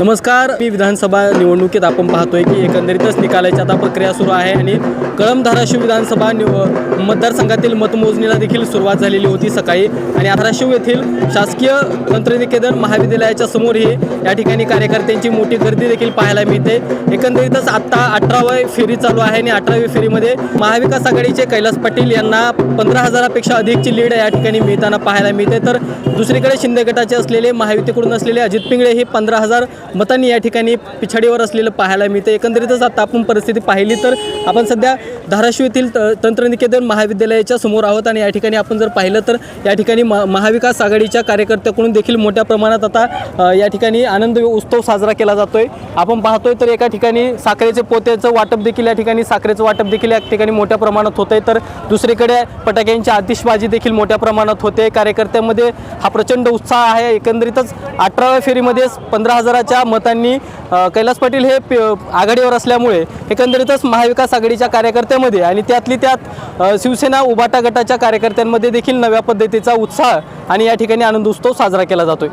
नमस्कार. मी विधानसभा निवडणुकीत आपण पाहतोय की एकंदरीतच निकालाची आता प्रक्रिया सुरू आहे आणि कळम धाराशिव विधानसभा निव मतदारसंघातील मतमोजणीला देखील सुरुवात झालेली होती सकाळी. आणि धाराशिव येथील शासकीय तंत्रनिकेतन महाविद्यालयाच्या समोर ही या ठिकाणी कार्यकर्त्यांची मोठी गर्दी देखील पाहायला मिळते. एकंदरीतच आत्ता अठरावी फेरी चालू आहे आणि अठरावी फेरीमध्ये महाविकास आघाडीचे कैलास पाटील यांना पंधरा हजारापेक्षा अधिकची लीड या ठिकाणी मिळताना पाहायला मिळते. तर दुसरीकडे शिंदे गटाचे असलेले महायुतीकडून असलेले अजित पिंगळे हे पंधरा हजार मतांनी या ठिकाणी पिछाडीवर असलेलं पाहायला मिळतं एकंदरीतच आता आपण परिस्थिती पाहिली तर आपण सध्या धाराशिव येथील त- तंत्रनिकेतन महाविद्यालयाच्या समोर आहोत आणि या ठिकाणी आपण जर पाहिलं तर या ठिकाणी म महाविकास आघाडीच्या कार्यकर्त्याकडून देखील मोठ्या प्रमाणात आता या ठिकाणी आनंद उत्सव साजरा केला जातोय. आपण पाहतोय तर एका ठिकाणी साखरेचे पोत्याचं वाटप देखील या ठिकाणी साखरेचं वाटप देखील या ठिकाणी मोठ्या प्रमाणात होत आहे तर दुसरीकडे फटाक्यांची आतिषबाजी देखील मोठ्या प्रमाणात होते. कार्यकर्त्यांमध्ये हा प्रचंड उत्साह आहे. एकंदरीतच अठराव्या फेरीमध्येच पंधरा हजाराच्या मतांनी कैलास पाटील हे प- आघाडीवर असल्यामुळे एकंदरीतच महाविकास आघाडीच्या कार्यकर्त्यामध्ये आणि त्यातली त्यात शिवसेना उभाटा गटाच्या कार्यकर्त्यांमध्ये देखील नव्या पद्धतीचा उत्साह आणि या ठिकाणी आनंदोत्सव साजरा केला जातोय.